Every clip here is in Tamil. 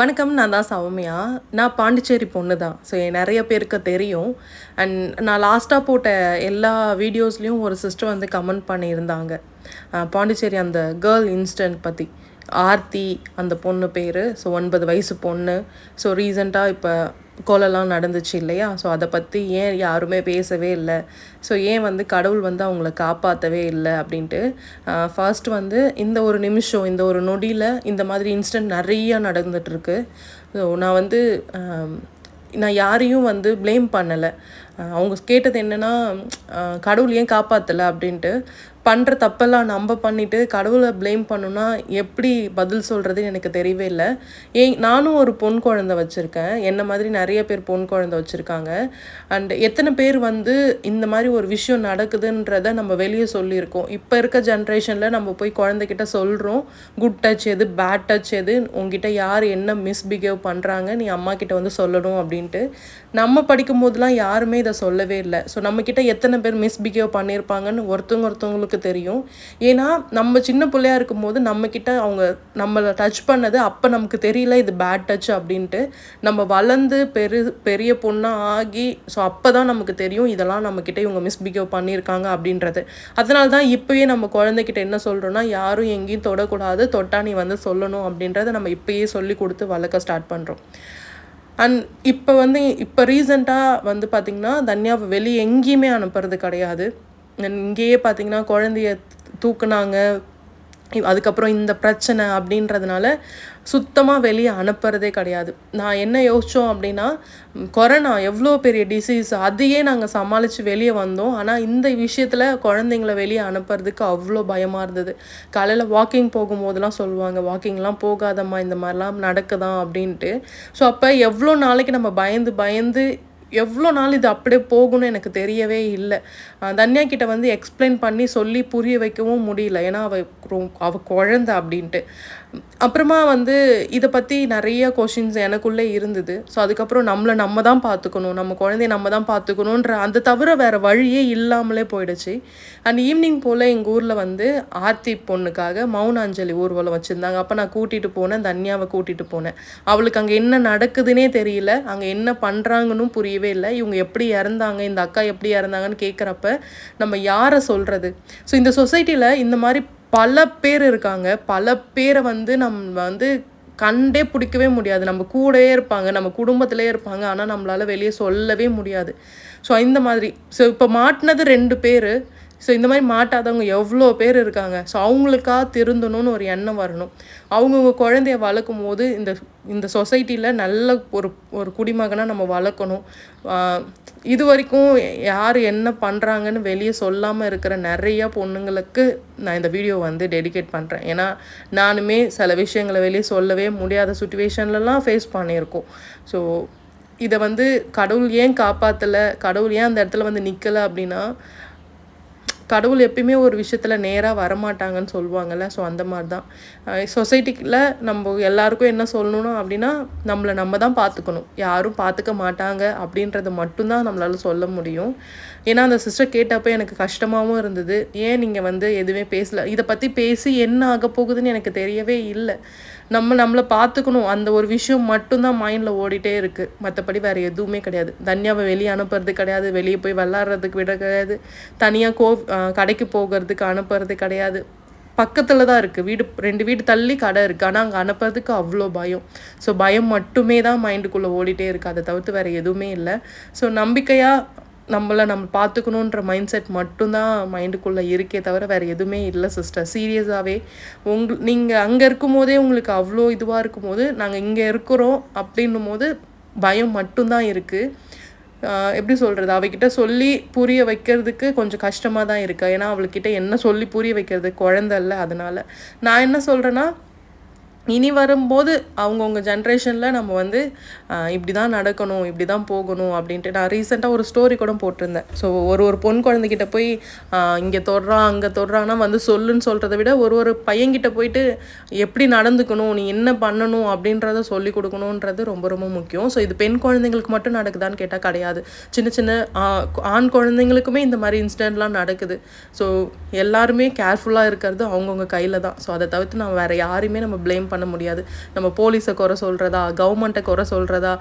வணக்கம் நான் தான் சௌமியா. நான் பாண்டிச்சேரி பொண்ணு தான். ஸோ நிறைய பேருக்கு தெரியும். அண்ட் நான் லாஸ்ட்டாக போட்ட எல்லா வீடியோஸ்லேயும் ஒரு சிஸ்டர் வந்து கமெண்ட் பண்ணியிருந்தாங்க. பாண்டிச்சேரி அந்த கேர்ள் இன்ஸ்டன்ட் பற்றி ஆர்த்தி அந்த பொண்ணு பேர். ஸோ ஒன்பது வயசு பொண்ணு. ஸோ ரீசண்டாக இப்போ கொலைலாம் நடந்துச்சு இல்லையா? ஸோ அதை பற்றி ஏன் யாருமே பேசவே இல்லை. ஸோ ஏன் வந்து கடவுள் வந்து அவங்கள காப்பாற்றவே இல்லை அப்படின்ட்டு ஃபர்ஸ்ட் வந்து இந்த ஒரு நிமிஷம் இந்த ஒரு நொடியில் இந்த மாதிரி இன்ஸ்டன்ட் நிறையா நடந்துகிட்ருக்கு ஸோ நான் வந்து நான் யாரையும் வந்து ப்ளேம் பண்ணலை. அவங்க கேட்டது என்னென்னா கடவுள் ஏன் காப்பாற்றலை அப்படின்ட்டு பண்ணுற தப்பெல்லாம் நம்ம பண்ணிவிட்டு கடவுளை ப்ளேம் பண்ணுன்னா எப்படி பதில் சொல்கிறதுன்னு எனக்கு தெரியவே இல்லை. ஏ நானும் ஒரு பொன் குழந்தை வச்சுருக்கேன். என்ன மாதிரி நிறைய பேர் பொன் குழந்தை வச்சுருக்காங்க. அண்ட் எத்தனை பேர் வந்து இந்த மாதிரி ஒரு விஷயம் நடக்குதுன்றத நம்ம வெளியே சொல்லியிருக்கோம். இப்போ இருக்க ஜென்ரேஷனில் நம்ம போய் குழந்தைகிட்ட சொல்கிறோம் குட் டச் எது பேட் டச் எது உங்ககிட்ட யார் என்ன மிஸ்பிஹேவ் பண்ணுறாங்க நீ அம்மா கிட்ட வந்து சொல்லணும் அப்படின்ட்டு. நம்ம படிக்கும் போதெல்லாம் யாருமே இதை சொல்லவே இல்லை. ஸோ நம்மக்கிட்ட எத்தனை பேர் மிஸ்பிஹேவ் பண்ணியிருப்பாங்கன்னு ஒருத்தவங்க ஒருத்தவங்களுக்கு தெரியும். ஏன்னா நம்ம சின்ன பிள்ளையா இருக்கும்போது நம்மக்கிட்ட அவங்க நம்மளை டச் பண்ணது அப்போ நமக்கு தெரியல இது பேட் டச் அப்படின்ட்டு. நம்ம வளர்ந்து பெரு பெரிய பொண்ணாக ஆகி ஸோ அப்போ தான் நமக்கு தெரியும் இதெல்லாம் நம்மக்கிட்ட இவங்க மிஸ்பிஹேவ் பண்ணியிருக்காங்க அப்படின்றது. அதனால தான் இப்போயே நம்ம குழந்தைகிட்ட என்ன சொல்கிறோன்னா யாரும் எங்கேயும் தொடக்கூடாது தொட்டா நீ வந்து சொல்லணும் அப்படின்றத நம்ம இப்போயே சொல்லி கொடுத்து வளர்க்க ஸ்டார்ட் பண்ணுறோம் அண்ட் இப்போ வந்து இப்போ ரீசெண்டாக வந்து பார்த்திங்கன்னா தன்யாவை வெளியே எங்கேயுமே அனுப்புறது கிடையாது. இங்கேயே பார்த்திங்கன்னா குழந்தைய தூக்குனாங்க. அதுக்கப்புறம் இந்த பிரச்சனை அப்படின்றதுனால சுத்தமாக வெளியே அனுப்புறதே கிடையாது. நான் என்ன யோசித்தோம் அப்படின்னா கொரோனா எவ்வளோ பெரிய டிசீஸ் அதையே நாங்கள் சமாளித்து வெளியே வந்தோம். ஆனால் இந்த விஷயத்தில் குழந்தைங்கள வெளியே அனுப்புறதுக்கு அவ்வளோ பயமாக இருந்தது. காலையில் வாக்கிங் போகும்போதெல்லாம் சொல்லுவாங்க வாக்கிங்லாம் போகாதம்மா இந்த மாதிரிலாம் நடக்குதான் அப்படின்ட்டு. ஸோ அப்போ எவ்வளோ நாளைக்கு நம்ம பயந்து பயந்து எவ்வளோ நாள் இது அப்படியே போகும்னு எனக்கு தெரியவே இல்லை. தன்யா கிட்ட வந்து எக்ஸ்பிளைன் பண்ணி சொல்லி புரிய வைக்கவும் முடியல. ஏன்னா அவ அவள் குழந்த அப்படின்ட்டு. அப்புறமா வந்து இதை பற்றி நிறைய கொஷின்ஸ் எனக்குள்ளே இருந்தது. ஸோ அதுக்கப்புறம் நம்மளை நம்ம தான் பார்த்துக்கணும் நம்ம குழந்தைய நம்ம தான் பார்த்துக்கணுன்ற அந்த தவிர வேறு வழியே இல்லாமலே போயிடுச்சு. அண்ட் ஈவினிங் போல் எங்கள் ஊரில் வந்து ஆர்த்தி பொண்ணுக்காக மௌனாஞ்சலி ஊர்வலம் வச்சுருந்தாங்க. அப்போ நான் கூட்டிகிட்டு போனேன். தன்யாவை கூட்டிகிட்டு போனேன். அவளுக்கு அங்கே என்ன நடக்குதுன்னே தெரியல. அங்கே என்ன பண்ணுறாங்கன்னு புரியவே இல்லை. இவங்க எப்படி இறந்தாங்க? இந்த அக்கா எப்படி இறந்தாங்கன்னு கேட்குறப்ப நம்ம யாரை சொல்கிறது ஸோ இந்த சொசைட்டியில் இந்த மாதிரி பல பேர் இருக்காங்க. பல பேரை வந்து நம்ம வந்து கண்டே பிடிக்கவே முடியாது. நம்ம கூடயே இருப்பாங்க. நம்ம குடும்பத்திலே இருப்பாங்க. ஆனால் நம்மளால் வெளியே சொல்லவே முடியாது. ஸோ இந்த மாதிரி. ஸோ இப்போ மாட்டினது ரெண்டு பேர். ஸோ இந்த மாதிரி மாட்டாதவங்க எவ்வளோ பேர் இருக்காங்க. ஸோ அவங்களுக்காக திருந்தணும்னு ஒரு எண்ணம் வரணும். அவங்கவுங்க குழந்தைய வளர்க்கும் போது இந்த இந்த சொசைட்டியில் நல்ல ஒரு ஒரு குடிமகனாக நம்ம வளர்க்கணும். இது வரைக்கும் யார் என்ன பண்ணுறாங்கன்னு வெளியே சொல்லாமல் இருக்கிற நிறைய பொண்ணுங்களுக்கு நான் இந்த வீடியோ வந்து டெடிகேட் பண்ணுறேன் ஏன்னா நானுமே சில விஷயங்களை வெளியே சொல்லவே முடியாத சுச்சுவேஷன்லலாம் ஃபேஸ் பண்ணியிருக்கோம். ஸோ இதை வந்து கடவுள் ஏன் காப்பாற்றலை கடவுள் ஏன் அந்த இடத்துல வந்து நிற்கலை அப்படின்னா கடவுள் எப்பயுமே ஒரு விஷயத்தில் நேராக வரமாட்டாங்கன்னு சொல்லுவாங்கல்ல ஸோ அந்த மாதிரி தான் சொசைட்டிக்கில் நம்ம எல்லாருக்கும் என்ன சொல்லணும் அப்படின்னா நம்மளை நம்ம தான் பார்த்துக்கணும் யாரும் பார்த்துக்க மாட்டாங்க அப்படின்றத மட்டும்தான் நம்மளால் சொல்ல முடியும். ஏன்னா அந்த சிஸ்டர் கேட்டப்போ எனக்கு கஷ்டமாகவும் இருந்தது. ஏன் நீங்கள் வந்து எதுவுமே பேசல? இதை பற்றி பேசி என்ன ஆக போகுதுன்னு எனக்கு தெரியவே இல்லை. நம்ம நம்மளை பார்த்துக்கணும். அந்த ஒரு விஷயம் மட்டும்தான் மைண்டில் ஓடிட்டே இருக்குது மற்றபடி வேறு எதுவுமே கிடையாது. தனியாவை வெளியே அனுப்புறது கிடையாது. வெளியே போய் விளாட்றதுக்கு விட கிடையாது. தனியாக கோ கடைக்கு போகிறதுக்கு அனுப்புறது கிடையாது. பக்கத்தில் தான் இருக்குது வீடு ரெண்டு வீடு தள்ளி கடை இருக்குது ஆனால் அங்கே அனுப்புறதுக்கு அவ்வளோ பயம். ஸோ பயம் மட்டுமே தான் மைண்டுக்குள்ளே ஓடிட்டே இருக்குது அதை தவிர்த்து வேறு எதுவுமே இல்லை. ஸோ நம்பிக்கையாக நம்மளை நம்ம பார்த்துக்கணுன்ற மைண்ட் செட் மட்டும்தான் மைண்டுக்குள்ளே இருக்கே தவிர வேறு எதுவுமே இல்லை சிஸ்டர் சீரியஸாகவே உங் நீங்கள் அங்கே இருக்கும்போதே உங்களுக்கு அவ்வளோ இதுவாக இருக்கும்போது நாங்கள் இங்கே இருக்கிறோம் அப்படின்னும் போது பயம் மட்டும்தான் இருக்குது எப்படி சொல்கிறது அவகிட்ட சொல்லி புரிய வைக்கிறதுக்கு கொஞ்சம் கஷ்டமாக தான் இருக்குது ஏன்னா அவளுக்கிட்ட என்ன சொல்லி புரிய வைக்கிறது? குழந்த இல்லை அதனால். நான் என்ன சொல்கிறேன்னா இனி வரும்போது அவங்கவுங்க ஜென்ரேஷனில் நம்ம வந்து இப்படி தான் நடக்கணும் இப்படி தான் போகணும் அப்படின்ட்டு நான் ரீசெண்டாக ஒரு ஸ்டோரி கூட போட்டிருந்தேன். ஸோ ஒரு ஒரு பொன் குழந்தைகிட்ட போய் இங்கே தொடுறான் அங்கே தொடுறான்னா வந்து சொல்லுன்னு சொல்கிறத விட ஒரு ஒரு பையன்கிட்ட போயிட்டு எப்படி நடந்துக்கணும்? நீ என்ன பண்ணணும்? அப்படின்றத சொல்லி கொடுக்கணுன்றது ரொம்ப ரொம்ப முக்கியம். ஸோ இது பெண் குழந்தைங்களுக்கு மட்டும் நடக்குதான்னு கேட்டால் கிடையாது. சின்ன சின்ன ஆண் குழந்தைங்களுக்குமே இந்த மாதிரி இன்சிடெண்ட்லாம் நடக்குது. ஸோ எல்லாருமே கேர்ஃபுல்லாக இருக்கிறது அவங்கவுங்க கையில் தான். ஸோ அதை தவிர்த்து நம்ம வேறு யாரையுமே நம்ம ப்ளேம் பண்ண முடியாது. நம்ம போலீஸை குறை சொல்கிறதா கவர்மெண்ட்டை குறை சொல்கிறதா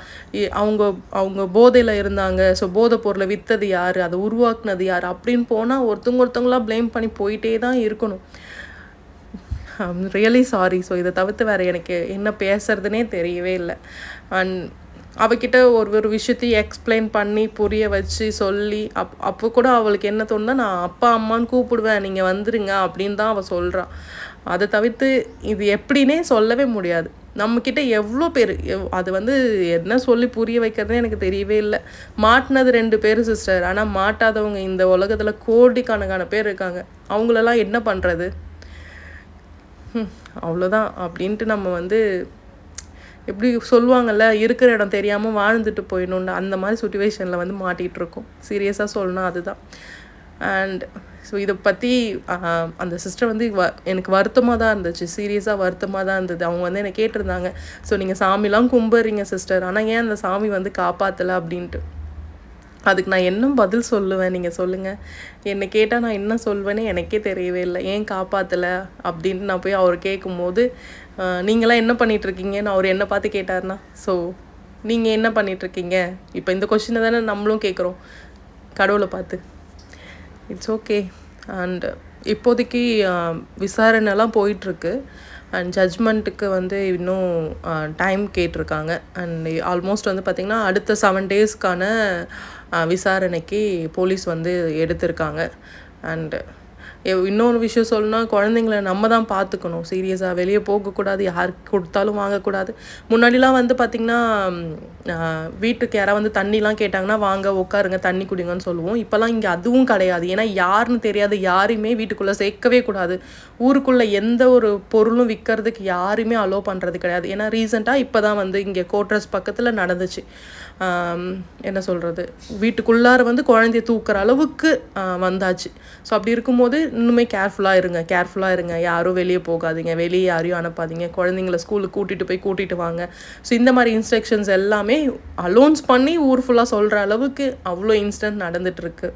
அவங்க அவங்க போதையில் இருந்தாங்க. ஸோ போதை பொருளை விற்றது யார்? அதை உருவாக்குனது யார்? அப்படின்னு போனால் ஒருத்தவங்க ஒருத்தவங்களாம் ப்ளேம் பண்ணி போயிட்டே தான் இருக்கணும். ரியலி சாரி ஸோ இதை தவிர்த்து வேறு எனக்கு என்ன பேசுறதுனே தெரியவே இல்லை. அண்ட் அவகிட்ட ஒரு ஒரு விஷயத்தையும் எக்ஸ்பிளைன் பண்ணி புரிய வச்சு சொல்லி அப் அப்போ கூட அவளுக்கு என்ன தோணுதா நான் அப்பா அம்மான்னு கூப்பிடுவேன். நீங்கள் வந்துருங்க. அப்படின்னு தான் அவள் சொல்கிறான் அதை தவிர்த்து இது எப்படின்னே சொல்லவே முடியாது. நம்மக்கிட்ட எவ்வளோ பேர் எவ் அது வந்து என்ன சொல்லி புரிய வைக்கிறதுனே எனக்கு தெரியவே இல்லை. மாட்டினது ரெண்டு பேர் சிஸ்டர் ஆனால் மாட்டாதவங்க இந்த உலகத்தில் கோடிக்கணக்கான பேர் இருக்காங்க. அவங்களெல்லாம் என்ன பண்ணுறது அவ்வளோதான். அப்படின்ட்டு நம்ம வந்து எப்படி சொல்லுவாங்கள்ல இருக்கிற இடம் தெரியாமல் வாழ்ந்துட்டு போயிடணும்னு அந்த மாதிரி சுச்சுவேஷனில் வந்து மாட்டிகிட்டு இருக்கோம் சீரியஸாக சொல்லணும் அதுதான். அண்ட் ஸோ இதை பற்றி அந்த சிஸ்டர் வந்து வ எனக்கு வருத்தமாக தான் இருந்துச்சு. சீரியஸாக வருத்தமாக தான் இருந்தது. அவங்க வந்து என்னை கேட்டிருந்தாங்க. ஸோ நீங்கள் சாமிலாம் கும்பிட்றீங்க சிஸ்டர் ஆனால் ஏன் அந்த சாமி வந்து காப்பாற்றலை அப்படின்ட்டு. அதுக்கு நான் என்ன பதில் சொல்லுவேன்? நீங்கள் சொல்லுங்கள் என்னை கேட்டால் நான் என்ன சொல்வேன்னு எனக்கே தெரியவே இல்லை. ஏன் காப்பாற்றலை அப்படின்ட்டு நான் போய் அவர் கேட்கும்போது நீங்களாம் என்ன பண்ணிகிட்ருக்கீங்கன்னு அவர் என்ன பார்த்து கேட்டார்னா ஸோ நீங்கள் என்ன பண்ணிகிட்ருக்கீங்க இப்போ இந்த கொஷினை தானே நம்மளும் கேட்குறோம். கடவுளை பார்த்து. இட்ஸ் ஓகே அண்டு இப்போதைக்கு விசாரணைலாம் போயிட்டுருக்கு. அண்ட் ஜட்ஜ்மெண்ட்டுக்கு வந்து இன்னும் டைம் கேட்டிருக்காங்க. அண்ட் ஆல்மோஸ்ட் வந்து பார்த்திங்கன்னா அடுத்த செவன் டேஸ்க்கான விசாரணைக்கு போலீஸ் வந்து எடுத்திருக்காங்க. அண்டு இன்னொரு விஷயம் சொல்லணும்னா குழந்தைங்கள நம்ம தான் பார்த்துக்கணும். சீரியஸாக வெளியே போகக்கூடாது யாருக்கு கொடுத்தாலும் வாங்கக்கூடாது. முன்னாடிலாம் வந்து பார்த்திங்கன்னா வீட்டுக்கு யாராவது வந்து தண்ணிலாம் கேட்டாங்கன்னா வாங்க உட்காருங்க தண்ணி குடிங்கன்னு சொல்லுவோம். இப்போல்லாம் இங்கே அதுவும் கிடையாது. ஏன்னா யாருன்னு தெரியாது யாரையுமே வீட்டுக்குள்ளே சேர்க்கவே கூடாது. ஊருக்குள்ளே எந்த ஒரு பொருளும் விற்கிறதுக்கு யாருமே அலோவ் பண்ணுறது கிடையாது. ஏன்னா ரீசெண்டாக இப்போ தான் வந்து இங்கே கோட்ரஸ் பக்கத்தில் நடந்துச்சு. என்ன சொல்கிறது வீட்டுக்குள்ளார வந்து குழந்தைய தூக்குற அளவுக்கு வந்தாச்சு. ஸோ அப்படி இருக்கும்போது இன்னுமே கேர்ஃபுல்லாக இருங்க கேர்ஃபுல்லாக இருங்க. யாரும் வெளியே போகாதீங்க வெளியே யாரையும் அனுப்பாதீங்க. குழந்தைங்கள ஸ்கூலுக்கு கூட்டிகிட்டு போய் கூட்டிகிட்டு வாங்க. ஸோ இந்த மாதிரி இன்ஸ்ட்ரக்ஷன்ஸ் எல்லாமே அலோன்ஸ் பண்ணி ஊர் ஃபுல்லாக சொல்கிற அளவுக்கு அவ்வளோ இன்ஸ்டன்ட் நடந்துகிட்ருக்கு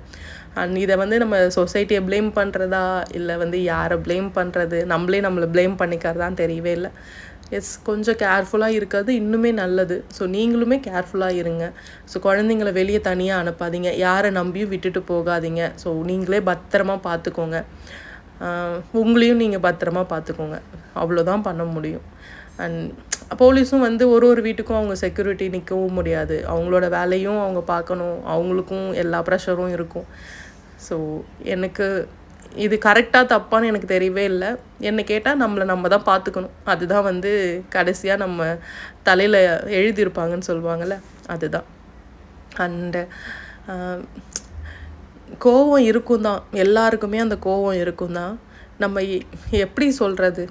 அண்ட் இதை வந்து நம்ம சொசைட்டியை ப்ளேம் பண்ணுறதா இல்லை வந்து யாரை ப்ளேம் பண்ணுறது நம்மளே நம்மளை ப்ளேம் பண்ணிக்கிறதான்னு தெரியவே இல்லை. எஸ் கொஞ்சம் கேர்ஃபுல்லாக இருக்கிறது இன்னுமே நல்லது. ஸோ நீங்களுமே கேர்ஃபுல்லாக இருங்க. ஸோ குழந்தைங்கள வெளியே தனியாக அனுப்பாதீங்க. யாரை நம்பியும் விட்டுட்டு போகாதீங்க. ஸோ நீங்களே பத்திரமா பார்த்துக்கோங்க. உங்களையும் நீங்கள் பத்திரமா பார்த்துக்கோங்க. அவ்வளோதான் பண்ண முடியும். அண்ட் போலீஸும் வந்து ஒரு ஒரு வீட்டுக்கும் அவங்க செக்யூரிட்டி நிற்கவும் முடியாது. அவங்களோட வேலையும் அவங்க பார்க்கணும். அவங்களுக்கும் எல்லா ப்ரெஷரும் இருக்கும். ஸோ எனக்கு இது கரெக்டாக தப்பான்னு எனக்கு தெரியவே இல்லை. என்னை கேட்டால் நம்மளை நம்ம தான் பார்த்துக்கணும். அதுதான் வந்து கடைசியாக நம்ம தலையில் எழுதியிருப்பாங்கன்னு சொல்லுவாங்கள்ல அதுதான். அண்டு கோவம் இருக்கும் தான். எல்லாருக்குமே அந்த கோவம் இருக்கும் தான். நம்ம எப்படி சொல்கிறது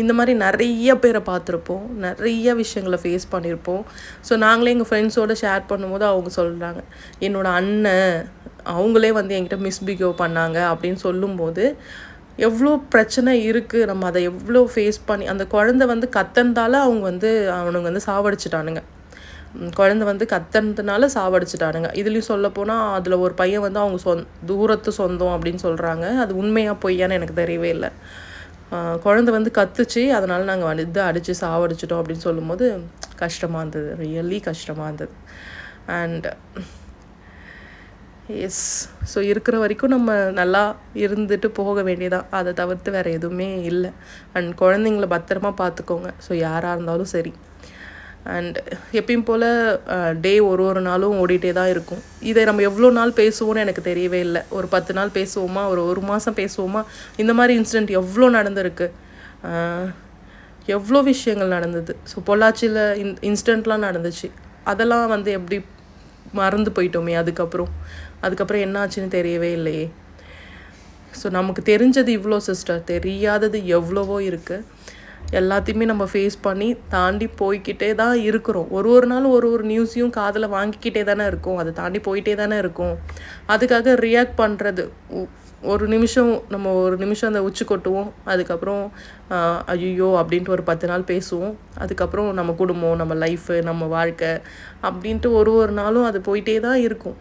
இந்த மாதிரி நிறைய பேரை பார்த்துருப்போம். நிறைய விஷயங்களை ஃபேஸ் பண்ணியிருப்போம். ஸோ நாங்களே எங்கள் ஃப்ரெண்ட்ஸோடு ஷேர் பண்ணும்போது அவங்க சொல்கிறாங்க என்னோடய அண்ணன் அவங்களே வந்து என்கிட்ட மிஸ்பிஹேவ் பண்ணாங்க அப்படின்னு சொல்லும்போது எவ்வளோ பிரச்சனை இருக்குது நம்ம அதை எவ்வளோ ஃபேஸ் பண்ணி அந்த குழந்த வந்து கத்தனதால அவங்க வந்து அவனுங்க வந்து சாவடிச்சிட்டானுங்க. குழந்த வந்து கத்தனதுனால சாவடிச்சிட்டானுங்க. இதுலேயும் சொல்லப்போனால் அதில் ஒரு பையன் வந்து அவங்க சொந் தூரத்து சொந்தம் அப்படின்னு சொல்கிறாங்க அது உண்மையாக பொய்யான்னு எனக்கு தெரியவே இல்லை. குழந்த வந்து கத்துச்சு அதனால் நாங்கள் வந்து அடித்து சாவடிச்சிட்டோம் அப்படின்னு சொல்லும்போது கஷ்டமாக இருந்தது. ரியலி கஷ்டமாக இருந்தது. அண்ட் எஸ் ஸோ இருக்கிற வரைக்கும் நம்ம நல்லா இருந்துட்டு போக வேண்டியதான் அதை தவிர்த்து வேறு எதுவுமே இல்லை. அண்ட் குழந்தைங்கள பத்திரமா பார்த்துக்கோங்க ஸோ யாராக இருந்தாலும் சரி. அண்ட் எப்பயும் போல் டே ஒரு ஒரு நாளும் ஓடிட்டே தான் இருக்கும். இதை நம்ம எவ்வளோ நாள் பேசுவோம்னு எனக்கு தெரியவே இல்லை. ஒரு பத்து நாள் பேசுவோமா? ஒரு ஒரு மாதம் பேசுவோமா? இந்த மாதிரி இன்சிடெண்ட் எவ்வளோ நடந்திருக்கு? எவ்வளோ விஷயங்கள் நடந்தது? ஸோ பொள்ளாச்சியில் இன் இன்ஸ்டண்ட்லாம் நடந்துச்சு. அதெல்லாம் வந்து எப்படி மறந்து போயிட்டோமே அதுக்கப்புறம். அதுக்கப்புறம் என்ன ஆச்சுன்னு தெரியவே இல்லையே. ஸோ நமக்கு தெரிஞ்சது இவ்வளோ சிஸ்டர் தெரியாதது எவ்வளவோ இருக்குது எல்லாத்தையுமே நம்ம ஃபேஸ் பண்ணி தாண்டி போய்கிட்டே தான் இருக்கிறோம். ஒரு ஒரு நாளும் ஒரு ஒரு நியூஸையும் காதில் வாங்கிக்கிட்டே தானே இருக்கும். அதை தாண்டி போயிட்டே தானே இருக்கும். அதுக்காக ரியாக்ட் பண்ணுறது ஒரு நிமிஷம் நம்ம ஒரு நிமிஷம் அந்த உச்சி கொட்டுவோம். அதுக்கப்புறம் ஐயோ அப்படின்ட்டு ஒரு பத்து நாள் பேசுவோம். அதுக்கப்புறம் நம்ம குடும்பம் நம்ம லைஃபு நம்ம வாழ்க்கை அப்படின்ட்டு ஒரு ஒரு நாளும் அது போயிட்டே தான் இருக்கும்.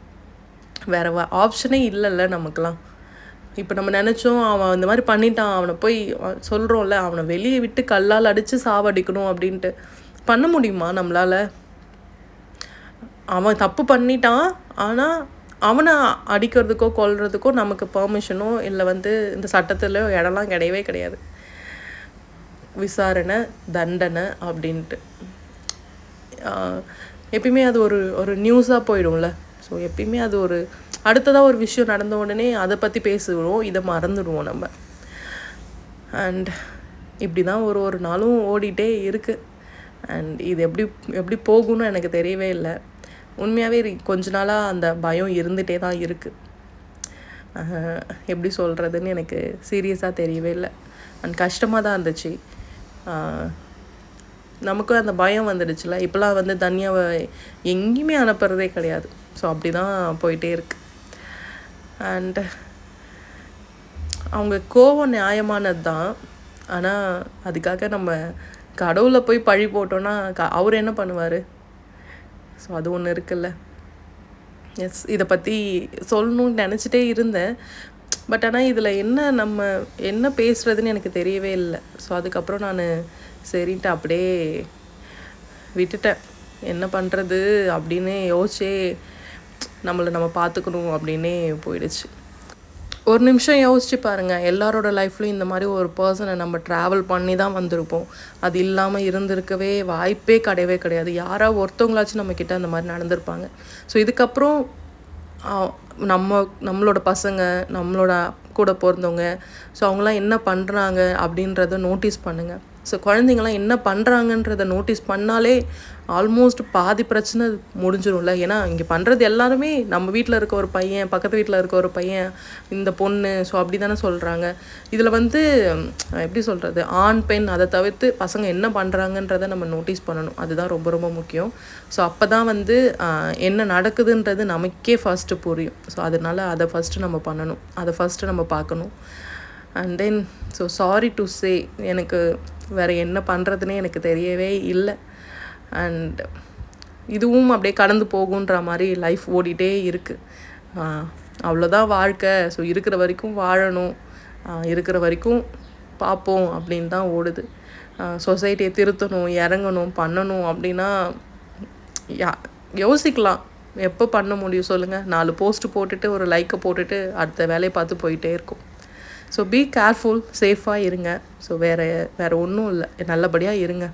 வேறு ஆப்ஷனே இல்லைல்ல நமக்கெலாம் இப்போ நம்ம நினச்சோம் அவன் இந்த மாதிரி பண்ணிட்டான் அவனை போய் சொல்கிறோம்ல அவனை வெளியே விட்டு கல்லால் அடித்து சாவடிக்கணும் அப்படின்ட்டு. பண்ண முடியுமா நம்மளால்? அவன் தப்பு பண்ணிட்டான் ஆனால் அவனை அடிக்கிறதுக்கோ கொல்றதுக்கோ நமக்கு பெர்மிஷனோ இல்லை வந்து இந்த சட்டத்தில் இடம்லாம் கிடையவே கிடையாது. விசாரணை தண்டனை அப்படின்ட்டு. எப்பயுமே அது ஒரு ஒரு நியூஸாக போயிடும்ல. ஸோ எப்பயுமே அது ஒரு அடுத்ததாக ஒரு விஷயம் நடந்த உடனே அதை பற்றி பேசுவோம். இதை மறந்துடுவோம் நம்ம. அண்ட் இப்படி தான் ஒரு ஒரு நாளும் ஓடிட்டே இருக்குது அண்ட் இது எப்படி எப்படி போகும்னு எனக்கு தெரியவே இல்லை. உண்மையாகவே கொஞ்ச நாளாக அந்த பயம் இருந்துகிட்டே தான் இருக்குது எப்படி சொல்கிறதுன்னு எனக்கு சீரியஸாக தெரியவே இல்லை. அண்ட் கஷ்டமாக தான் இருந்துச்சு. நமக்கும் அந்த பயம் வந்துடுச்சுல. இப்போலாம் வந்து தனியாவை எங்கேயுமே அனுப்புறதே கிடையாது. ஸோ அப்படி தான் போயிட்டே இருக்கு. அண்டு அவங்க கோவம் நியாயமானது தான் ஆனால் அதுக்காக நம்ம கடவுளை போய் பழி போட்டோன்னா க அவர் என்ன பண்ணுவார்? ஸோ அது ஒன்று இருக்குல்ல. எஸ் இதை பற்றி சொல்லணும்னு நினச்சிட்டே இருந்தேன். பட் ஆனால் இதில் என்ன நம்ம என்ன பேசுகிறதுன்னு எனக்கு தெரியவே இல்லை. ஸோ அதுக்கப்புறம் நான் சரின்ட்டு அப்படியே விட்டுட்டேன். என்ன பண்ணுறது அப்படின்னு யோசிச்சே நம்மளை நம்ம பார்த்துக்கணும் அப்படின்னே போயிடுச்சு. ஒரு நிமிஷம் யோசிச்சு பாருங்கள் எல்லாரோட லைஃப்லையும் இந்த மாதிரி ஒரு பர்சனை நம்ம ட்ராவல் பண்ணி தான் வந்திருப்போம். அது இல்லாமல் இருந்திருக்கவே வாய்ப்பே கிடையவே கிடையாது. யாராக ஒருத்தவங்களாச்சும் நம்மக்கிட்ட அந்த மாதிரி நடந்திருப்பாங்க. ஸோ இதுக்கப்புறம் நம்ம நம்மளோட பசங்க நம்மளோட கூட பிறந்தவங்க ஸோ அவங்களாம் என்ன பண்ணுறாங்க அப்படின்றத நோட்டீஸ் பண்ணுங்கள் ஸோ குழந்தைங்களாம் என்ன பண்ணுறாங்கன்றத நோட்டீஸ் பண்ணாலே ஆல்மோஸ்ட் பாதி பிரச்சனை முடிஞ்சிடும்ல ஏன்னா இங்கே பண்ணுறது எல்லாருமே நம்ம வீட்டில் இருக்க ஒரு பையன் பக்கத்து வீட்டில் இருக்க ஒரு பையன் இந்த பொண்ணு ஸோ அப்படி தானே சொல்கிறாங்க இதில் வந்து எப்படி சொல்கிறது ஆண் பெண் அதை தவிர்த்து பசங்க என்ன பண்ணுறாங்கன்றத நம்ம நோட்டீஸ் பண்ணணும். அதுதான் ரொம்ப ரொம்ப முக்கியம். ஸோ அப்போ தான் வந்து என்ன நடக்குதுன்றது நமக்கே ஃபஸ்ட்டு புரியும். ஸோ அதனால அதை ஃபஸ்ட்டு நம்ம பண்ணணும். அதை ஃபஸ்ட்டு நம்ம பார்க்கணும். And then so sorry to say எனக்கு வேறு என்ன பண்ணுறதுனே எனக்கு தெரியவே இல்லை. அண்ட் இதுவும் அப்படியே கடந்து போகுன்ற மாதிரி லைஃப் ஓடிட்டே இருக்குது அவ்வளோதான் வாழ்க்கை. ஸோ இருக்கிற வரைக்கும் வாழணும். இருக்கிற வரைக்கும் பார்ப்போம் அப்படின்னு தான் ஓடுது. சொசைட்டியை திருத்தணும் இறங்கணும் பண்ணணும் அப்படின்னா யா யோசிக்கலாம். எப்போ பண்ண முடியும் சொல்லுங்கள் நாலு போஸ்ட்டு போட்டுட்டு ஒரு லைக்கை போட்டுட்டு அடுத்த வேலையை பார்த்து போயிட்டே இருக்கும். ஸோ பி கேர்ஃபுல் சேஃபாக இருங்க. ஸோ வேறு வேறு ஒன்றும் இல்லை. நல்லபடியாக இருங்க.